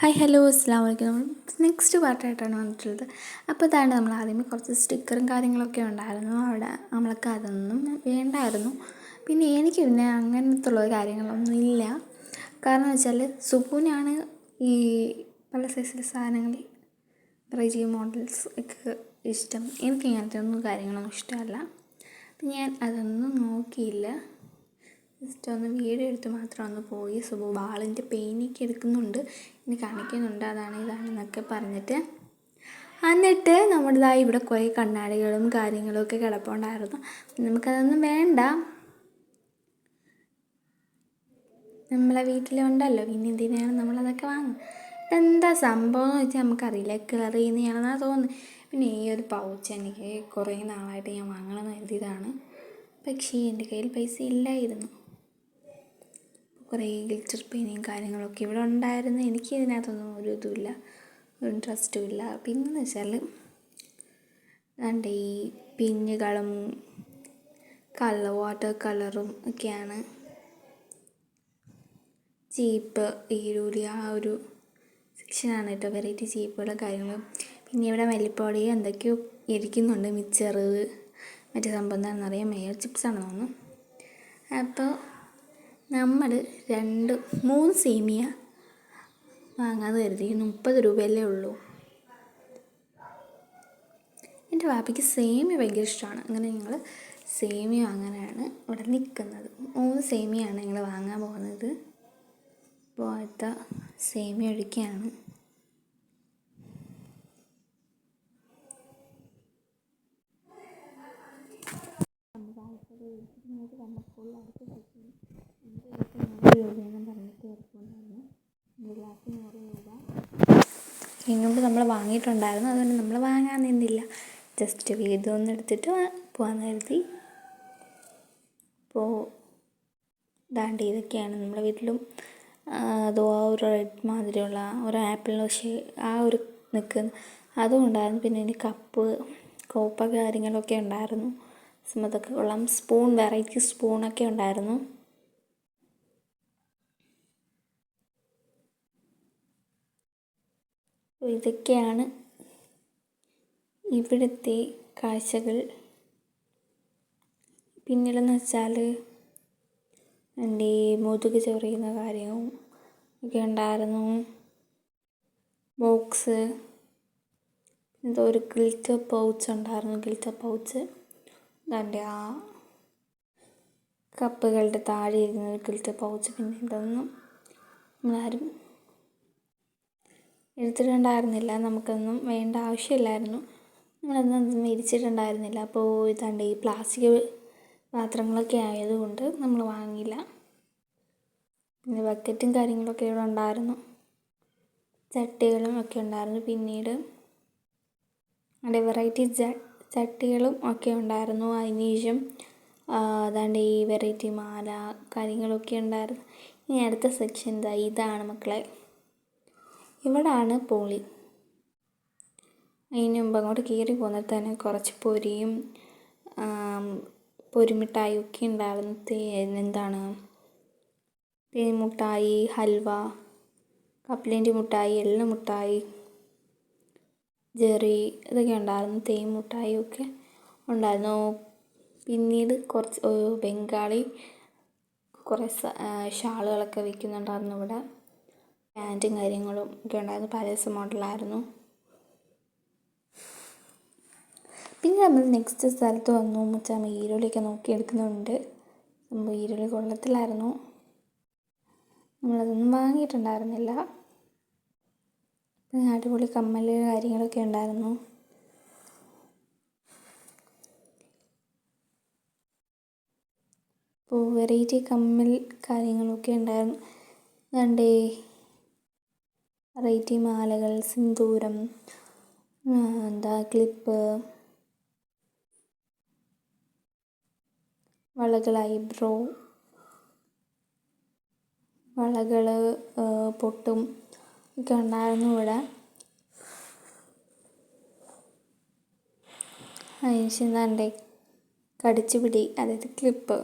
Hi hello അസ്സാം വലൈക്കും നമ്മൾ നെക്സ്റ്റ് പാർട്ടായിട്ടാണ് വന്നിട്ടുള്ളത്. അപ്പോൾ അതാണ് നമ്മൾ ആദ്യമേ കുറച്ച് സ്റ്റിക്കറും കാര്യങ്ങളൊക്കെ ഉണ്ടായിരുന്നു. അവിടെ നമ്മൾക്ക് അതൊന്നും വേണ്ടായിരുന്നു. പിന്നെ എനിക്ക് പിന്നെ അങ്ങനത്തുള്ള കാര്യങ്ങളൊന്നും ഇല്ല. കാരണം വെച്ചാൽ സുബുവിനാണ് ഈ പല സൈസിലെ സാധനങ്ങൾ റേജി മോഡൽസ് ഒക്കെ ഇഷ്ടം. എനിക്ക് ഇങ്ങനത്തെ ഒന്നും കാര്യങ്ങളൊന്നും ഇഷ്ടമല്ല. അപ്പം ഞാൻ അതൊന്നും നോക്കിയില്ല. ജസ്റ്റ് ഒന്ന് വീഡിയോ എടുത്ത് മാത്രം ഒന്ന് പോയി. സുബു ബാളിന്റെ പെയിനൊക്കെ എടുക്കുന്നുണ്ട്. ഇനി കാണിക്കുന്നുണ്ട്. അതാണ് ഇതാണെന്നൊക്കെ പറഞ്ഞിട്ട്. എന്നിട്ട് നമ്മുടേതായി ഇവിടെ കുറേ കണ്ണാടികളും കാര്യങ്ങളും ഒക്കെ കിടപ്പുണ്ടായിരുന്നു. നമുക്കതൊന്നും വേണ്ട. നമ്മളെ വീട്ടിലുണ്ടല്ലോ. പിന്നെ എന്തിനാണ് നമ്മളതൊക്കെ വാങ്ങുന്നത്? എന്താ സംഭവം എന്ന് വെച്ചാൽ നമുക്കറിയില്ല. കളർ ചെയ്യുന്നതാണെന്നാണ് തോന്നുന്നത്. പിന്നെ ഈ ഒരു പൗച്ച് എനിക്ക് കുറേ നാളായിട്ട് ഞാൻ വാങ്ങണമെന്ന് കരുതിയതാണ്. പക്ഷേ എന്റെ കയ്യിൽ പൈസ ഇല്ലായിരുന്നു. കുറേ ഗിൽറ്റർ പെയിനും കാര്യങ്ങളൊക്കെ ഇവിടെ ഉണ്ടായിരുന്നു. എനിക്ക് ഇതിനകത്തൊന്നും ഒരു ഇതുമില്ല ഒരു ഇൻട്രസ്റ്റും ഇല്ല. പിന്നെന്ന് വെച്ചാൽ രണ്ട് ഈ പിന്നുകളും കളർ വാട്ടർ കളറും ഒക്കെയാണ് ചീപ്പ് ഈരൂരി ആ ഒരു സെക്ഷനാണ് കേട്ടോ വെറൈറ്റി ചീപ്പുകളും കാര്യങ്ങളും പിന്നെ ഇവിടെ മല്ലിപ്പൊടി എന്തൊക്കെയോ ഇരിക്കുന്നുണ്ട് മിച്ചറ് മറ്റേ സംഭവം എന്താണെന്നറിയാം മേയർ ചിപ്സാണ് തോന്നുന്നു. അപ്പോൾ നമ്മൾ രണ്ട് മൂന്ന് സേമിയ വാങ്ങാതെ കരുതി മുപ്പത് രൂപയല്ലേ ഉള്ളൂ. എന്റെ വാപ്പയ്ക്ക് സേമിയ ഭയങ്കര ഇഷ്ടമാണ്. അങ്ങനെ ഞങ്ങൾ സേമിയ വാങ്ങാനാണ് ഇവിടെ നിൽക്കുന്നത്. മൂന്ന് സേമിയാണ് ഞങ്ങൾ വാങ്ങാൻ പോകുന്നത്. പോലത്തെ സേമിയ ഒഴിക്കുകയാണ് വന്നപ്പോൾ അടുത്ത സെക്ഷൻ എന്റെ നൂറ് രൂപയെന്നും പറഞ്ഞിട്ട് കിടപ്പുണ്ടായിരുന്നു ഒരു ഗ്ലാസ് നൂറ് രൂപ ഇതിനുമുമ്പ് നമ്മൾ വാങ്ങിയിട്ടുണ്ടായിരുന്നു. അതുകൊണ്ട് നമ്മൾ വാങ്ങാൻ നിന്നില്ല. ജസ്റ്റ് വീട് ഒന്ന് എടുത്തിട്ട് പോകാൻ കരുതി. അപ്പോൾ ദാണ്ട് ഇതൊക്കെയാണ് നമ്മുടെ വീട്ടിലും അതോ ആ ഒരു റെഡ് മാതിരിയുള്ള ഒരു ആപ്പിൾ ഷേ ആ ഒരു നിൽക്കുന്ന അതും ഉണ്ടായിരുന്നു. പിന്നെ ഇനി കപ്പ് കോപ്പ കാര്യങ്ങളൊക്കെ ഉണ്ടായിരുന്നു. അതൊക്കെ കൊള്ളാം. സ്പൂൺ വെറൈറ്റി സ്പൂണൊക്കെ ഉണ്ടായിരുന്നു. ഇതൊക്കെയാണ് ഇവിടുത്തെ കാഴ്ചകൾ. പിന്നീടെന്ന് വെച്ചാൽ എന്റെ മുതുക് ചൊറിയുന്ന കാര്യവും ഒക്കെ ഉണ്ടായിരുന്നു. ബോക്സ് എന്തോ ഒരു ഗിൽറ്റർ പൗച്ച് ഉണ്ടായിരുന്നു ഗിൽറ്റർ പൗച്ച് എന്റെ ആ കപ്പുകളുടെ താഴെ ഇരുന്ന ഒരു ഗിൽറ്റർ പൗച്ച് പിന്നെ ഇതൊന്നും നമ്മളാരും എടുത്തിട്ടുണ്ടായിരുന്നില്ല. നമുക്കൊന്നും വേണ്ട ആവശ്യമില്ലായിരുന്നു. നമ്മളതൊന്നും മേടിച്ചിട്ടുണ്ടായിരുന്നില്ല. അപ്പോൾ ഇതാണ്ട് ഈ പ്ലാസ്റ്റിക് പാത്രങ്ങളൊക്കെ ആയതുകൊണ്ട് നമ്മൾ വാങ്ങിയില്ല. പിന്നെ ബക്കറ്റും കാര്യങ്ങളൊക്കെ ഇവിടെ ഉണ്ടായിരുന്നു. ചട്ടികളും ഒക്കെ ഉണ്ടായിരുന്നു. പിന്നീട് അവിടെ വെറൈറ്റി ചട്ടികളും ഒക്കെ ഉണ്ടായിരുന്നു. അതിന് ശേഷം അതാണ്ട് ഈ വെറൈറ്റി മാല കാര്യങ്ങളൊക്കെ ഉണ്ടായിരുന്നു. ഇനി അടുത്ത സെക്ഷൻ ഇതാ ഇതാണ് മക്കളെ. ഇവിടാണ് പോളി. അതിന് മുമ്പ് അങ്ങോട്ട് കയറി പോകുന്നത് തന്നെ കുറച്ച് പൊരിയും പൊരിമിഠായി ഒക്കെ ഉണ്ടായിരുന്നു എന്താണ്? എന്താണ് തേൻമുട്ടായി ഹൽവ കപ്പലണ്ടി മുട്ടായി എള്ള മുട്ടായി ജെറി ഇതൊക്കെ ഉണ്ടായിരുന്നു. തേൻ മുട്ടായി ഒക്കെ ഉണ്ടായിരുന്നു. പിന്നീട് കുറച്ച് ബംഗാളി കുറേ ഷാളുകളൊക്കെ വിൽക്കുന്നുണ്ടായിരുന്നു ഇവിടെ. പാന്റും കാര്യങ്ങളും ഒക്കെ ഉണ്ടായിരുന്നു. പാലസ് മോഡലായിരുന്നു. പിന്നെ നമ്മൾ നെക്സ്റ്റ് സ്ഥലത്ത് വന്നു. മച്ചാൻ ഈരോളിയൊക്കെ നോക്കി എടുക്കുന്നുണ്ട്. നമ്മൾ ഈരോളി കൊള്ളത്തിലായിരുന്നു. നമ്മളതൊന്നും വാങ്ങിയിട്ടുണ്ടായിരുന്നില്ല. അടിപൊളി കമ്മൽ കാര്യങ്ങളൊക്കെ ഉണ്ടായിരുന്നു. അപ്പോൾ വെറൈറ്റി കമ്മൽ കാര്യങ്ങളൊക്കെ ഉണ്ടായിരുന്നു. അതുകൊണ്ടേ വെറൈറ്റി മാലകൾ സിന്ദൂരം എന്താ ക്ലിപ്പ് വളകൾ ഐബ്രോ വളകൾ പൊട്ടും ഒക്കെ ഉണ്ടായിരുന്നു ഇവിടെ. അതിനുശേഷം തന്റെ കടിച്ചുപിടി അതായത് ക്ലിപ്പ്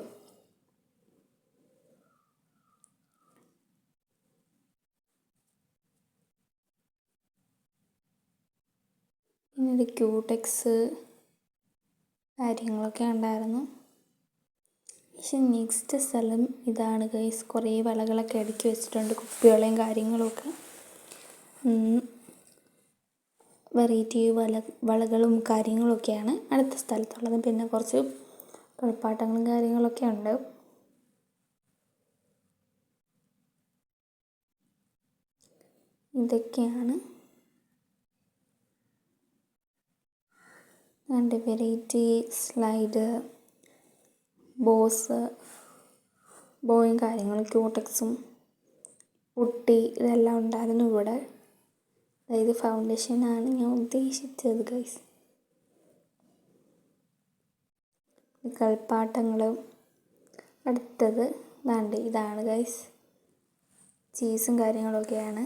ഒരു ക്യൂടെക്സ് കാര്യങ്ങളൊക്കെ ഉണ്ടായിരുന്നു. പക്ഷെ നെക്സ്റ്റ് സ്ഥലം ഇതാണ് ഗൈസ് കുറേ വിളകളൊക്കെ അടുക്കി വെച്ചിട്ടുണ്ട് കുപ്പികളെയും കാര്യങ്ങളൊക്കെ. വെറൈറ്റി വള വളകളും കാര്യങ്ങളൊക്കെയാണ് അടുത്ത സ്ഥലത്തുള്ളത്. പിന്നെ കുറച്ച് കളിപ്പാട്ടങ്ങളും കാര്യങ്ങളൊക്കെ ഉണ്ട്. ഇതൊക്കെയാണ് രണ്ട് വെറൈറ്റി സ്ലൈഡ് ബോസ് ബോയും കാര്യങ്ങളും ക്യൂട്ടക്സും പുട്ടി ഇതെല്ലാം ഉണ്ടായിരുന്നു ഇവിടെ. അതായത് ഫൗണ്ടേഷനാണ് ഞാൻ ഉദ്ദേശിച്ചത് ഗൈസ് കളിപ്പാട്ടങ്ങൾ അടുത്തത് ഇതാണ്ട് ഇതാണ് ഗൈസ് ചീസും കാര്യങ്ങളൊക്കെയാണ്.